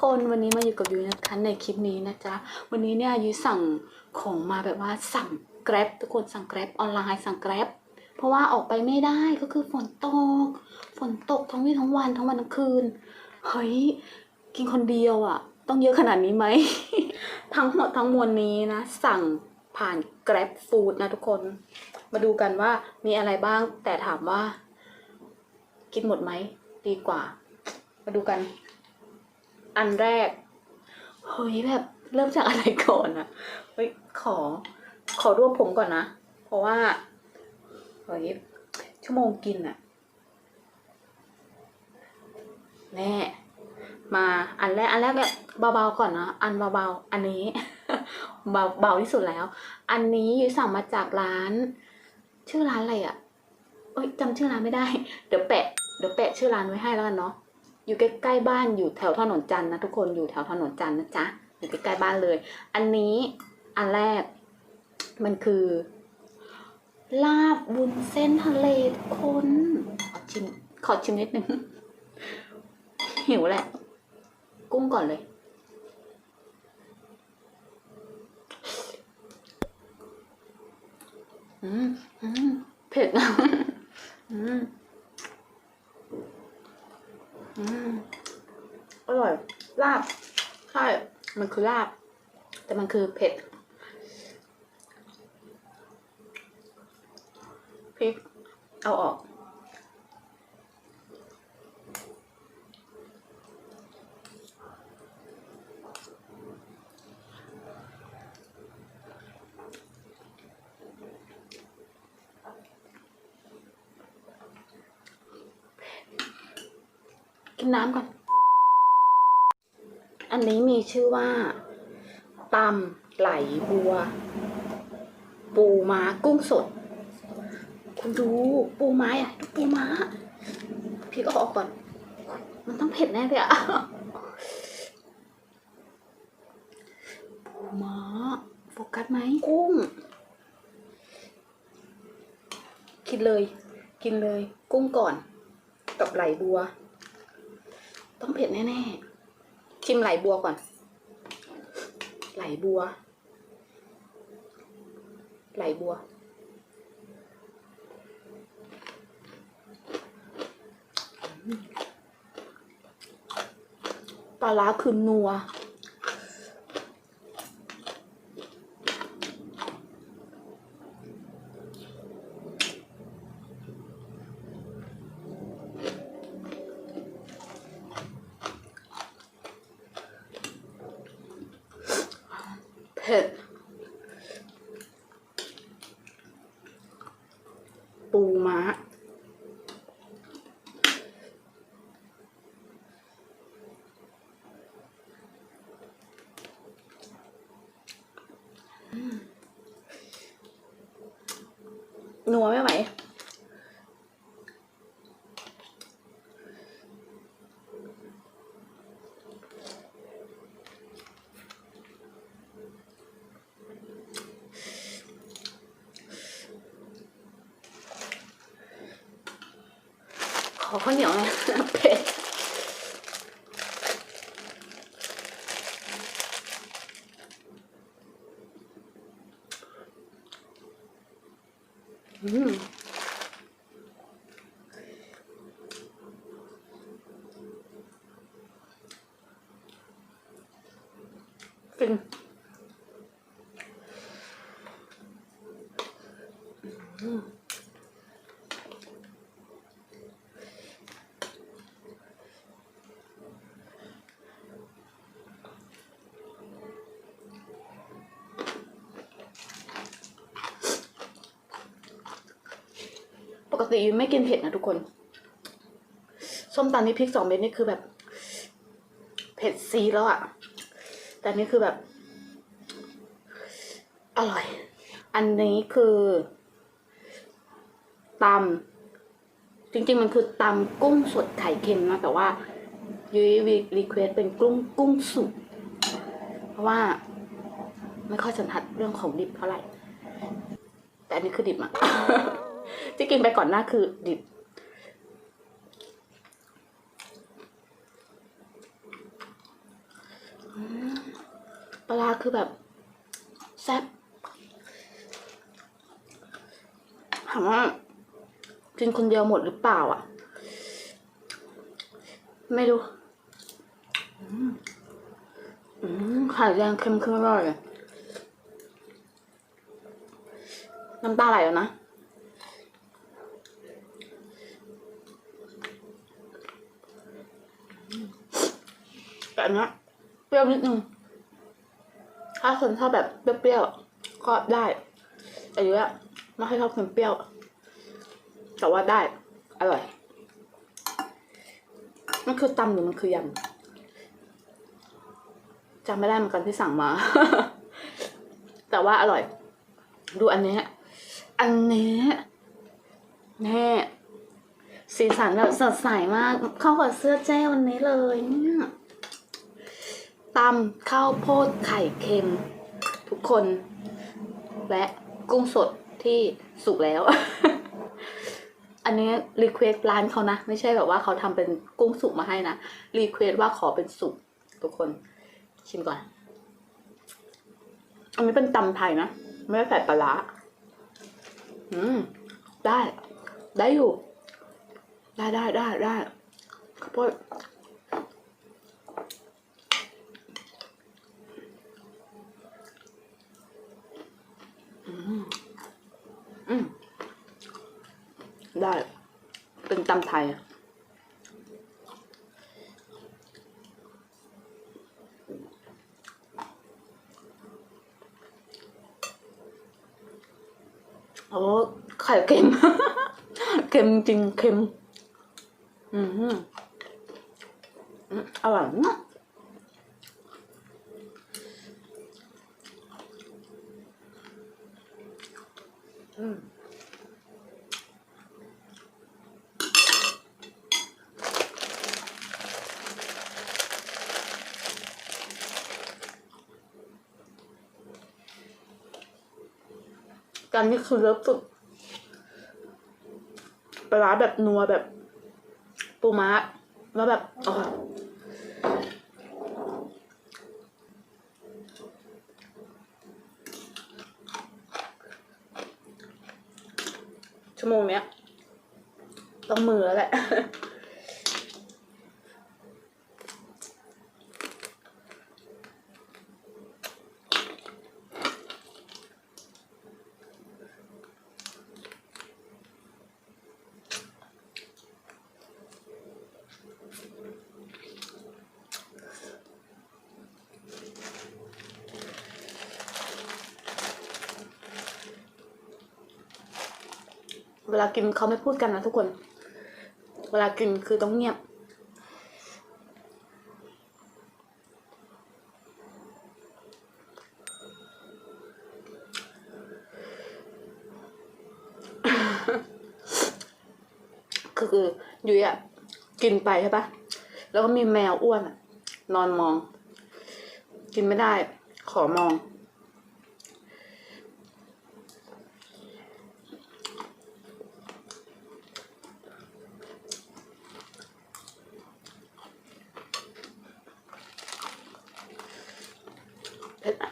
ทุกคนวันนี้มาอยู่กับยุ้ยนะคะในคลิปนี้นะจ๊ะวันนี้เนี่ยยุ้ยสั่งของมาแบบว่าสั่งแกร็บทุกคนสั่งแกร็บออนไลน์สั่งแกร็บเพราะว่าออกไปไม่ได้ก็คือฝนตก ฝนตกทั้งวี่ทั้งวันทั้งวันทั้งคืนเฮ้ยกินคนเดียวอะ่ะ ต้องเยอะขนาดนี้ไหม ทั้งหมดทั้งมวลนี้นะ สั่งผ่าน Grab Food นะทุกคน มาดูกันว่ามีอะไรบ้าง แต่ถามว่า กินหมดไหมดีกว่า มาดูกัน อันแรกเฮ้ยแบบเริ่มจากอะไรก่อนอะเฮ้ยขอ ขอรวบผมก่อนนะ เพราะว่าเฮ้ยชั่วโมงกินอะแน่มาอันแรกอันแรกแบบเบาๆก่อนนะอันเบาๆอันนี้เบาเบาที่สุดแล้ว อันนี้ยูสั่งมาจากร้าน ชื่อร้านอะไรอะเอ้ยจำชื่อร้านไม่ได้ เดี๋ยวแปะเดี๋ยวแปะชื่อร้านไว้ให้แล้วกันเนาะ อยู่ใกล้ๆบ้านอยู่แถวถนนจันทร์นะทุกคนอยู่แถวถนนจันทร์นะจ๊ะอยู่ใกล้ๆบ้านเลย อันนี้อันแรกมันคือ ลาบวุ้นเส้นทะเลทุกคนขอชิมขอชิมนิดนึงหิวแหละ กุ้งก่อนเลยอืมอืมเผ็ดอืมอืม อร่อย ลาบ ใช่ มันคือลาบ แต่มันคือเผ็ดพริกเอาออก กินน้ำก่อน อันนี้มีชื่อว่าตำไหลบัว ปูม้ากุ้งสด คุณดูปูม้าอะดูปูม้า พี่ก็ออกก่อน มันต้องเผ็ดแน่เลยอะปูม้าโฟกัสไหมกุ้ง กินเลย กินเลย กุ้งก่อน กับไหลบัว ต้องเผ็ดแน่ๆชิมไหลบัวก่อน ไหลบัว ไหลบัว ปลาร้าคือนัว ผ็ดปูม้านัวไม่ไหว ขอข้าวเหนียวหน่อย เผ็ด อืมฟินอืม ปก ติยุ้ยไม่กินเผ็ดนะทุกคน ส้มตำนี่พริกสองเม็ดนี่คือแบบ เผ็ดซีแล้วอะแต่นนี่คือแบบ อร่อย อันนี้คือตำจริงๆมันคือตำกุ้งสดไข่เค็มนะ แต่ว่ายุ้ยรีเควสเป็นกุ้งกุ้งสุกเพราะว่าไม่ค่อยสันทัดเรื่องของดิบเท่าไหร่ แต่อันนี้คือดิบอะ ที่กินไปก่อนหน้าคือดิบ ปลาคือแบบ แซ่บถามว่า กินคนเดียวหมดหรือเปล่าอะ ไม่รู้อืมอืมไข่แดงเค็มขึ้นอร่อยน้ำตาไหลแล้วนะ แต่อันเนี้ยเปรี้ยวนิดนึงถ้าคนชอบแบบเปรี้ยวๆก็ได้ แต่เยอะไม่ให้ชอบเค็มเปรี้ยว แต่ว่าได้ อร่อย มันคือตำหรือมันคือยำจำไม่ได้เหมือนกันที่สั่งมา แต่ว่าอร่อย ดูอันนี้ อันนี้แน่สีสันแบบสดใสมาก เข้ากับเสื้อแจ้วันนี้เลยเนี่ย ตำข้าวโพดไข่เค็ม ทุกคน และกุ้งสดที่สุกแล้ว อันนี้รีเควสร้านเขานะ ไม่ใช่แบบว่าเขาทำเป็นกุ้งสุกมาให้นะรีเควสว่าขอเป็นสุกทุกคน ชิมก่อน อันนี้เป็นตำไทยนะ ไม่ได้ใส่ปลาร้าอืม ได้ ได้อยู่ ได้ได้ได้ได้ข้าวโพดอืมอืม ได้ เป็นตำไทยโอ้ไข่เค็ม เค็มจริงเค็ม อืมอืมอร่อยมากอืม กันนี่คือเลิฟสุดปลาแบบนัวแบบปูม้าแล้วแบบอ๋อชั่วโมงเนี้ย ต้องมือแล้วแหละ เวลากินเขาไม่พูดกันนะทุกคน เวลากินคือต้องเงียบ คืออยุ้ยอะกินไปใช่ปะแล้วก็มีแมวอ้วนอะนอนมอง กินไม่ได้ ขอมอง เผ็ดอะ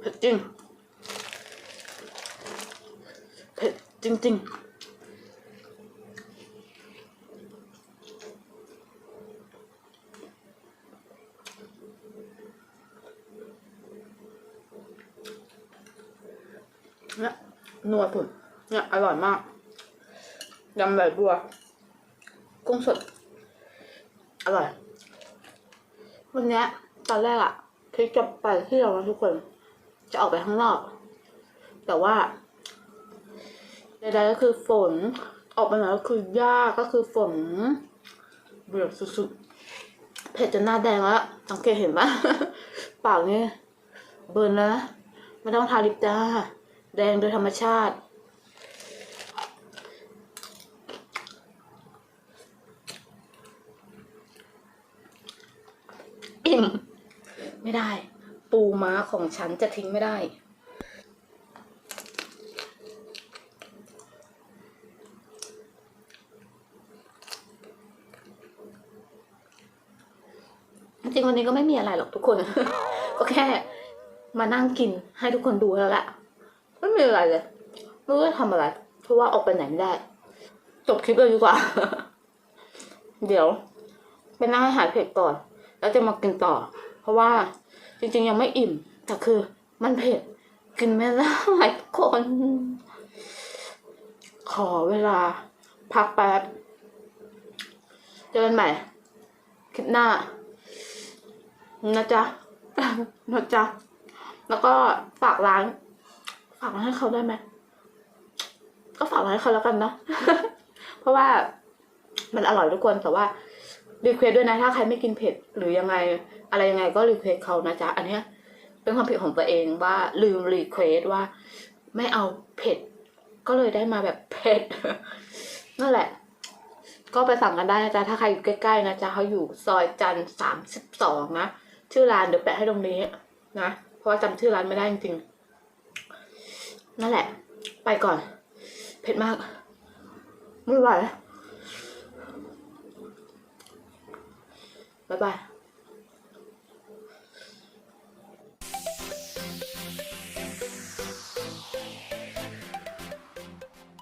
เผ็ดจ ริงเผ็ดจริงๆเนี่ยนัวผุนเนี่ยอร่อยมากยำไหลบัว กุ้งสด อร่อย วันนี้ตอนแรกอะคิดจะไปที่ยวนะทุกคน จะออกไปข้างนอก แต่ว่าใดๆก็คือฝนออกไปไหนก็คือยากก็คือฝนเบื่อสุดๆเผ็ดจนหน้าแดงแล้วสังเกตเห็นปะปากนี่เบิร์นแล้วนะไม่ต้องทาลิปจ้าแดงโดยธรรมชาติอิ่มไม่ได้ ปูม้าของฉันจะทิ้งไม่ได้อริงวันนี้ก็ไม่มีอะไรหรอกทุกคน ก็แค่มานั่งกินให้ทุกคนดูแล้วแหละไม่มีอะไรเลยไม่รู้จะทำอะไร เพราะว่าออกไปไหนไม่ได้ จบคลิปเลยดีกว่า เดี๋ยว ไปนั่งให้หายเผ็ดก่อน แล้วจะมากินต่อ เพราะว่า จริงๆยังไม่อิ่ม แต่คือมันเผ็ด กินไม่ได้ทุกคน ขอเวลา พักแป๊บ เจอกันใหม่ คลิปหน้า นะจ๊ะนะจ๊ะ แล้วก็ฝากร้าน ฝากร้านให้เขาได้ไหม ก็ฝากร้านให้เขาแล้วกันเนาะ เพราะว่ามันอร่อยทุกคนแต่ว่า รีเควสด้วยนะถ้าใครไม่กินเผ็ดหรือยังไงอะไรยังไงก็รีเควสเขานะจ๊ะอันเนี้ยเป็นความผิดของตัวเองว่าลืมรีเควสว่า ไม่เอาเผ็ด ก็เลยได้มาแบบเผ็ดนั่นแหละ ก็ไปสั่งกันได้นะจ๊ะถ้าใครอยู่ใกล้ๆนะจ๊ะเขาอยู่ซอยจันทร์สามสิบสองนะชื่อร้านเดี๋ยวแปะให้ตรงนี้นะเพราะว่าจำชื่อร้านไม่ได้จริงๆนั่นแหละ ไปก่อน เผ็ดมากไม่ไหว บ๊ายบาย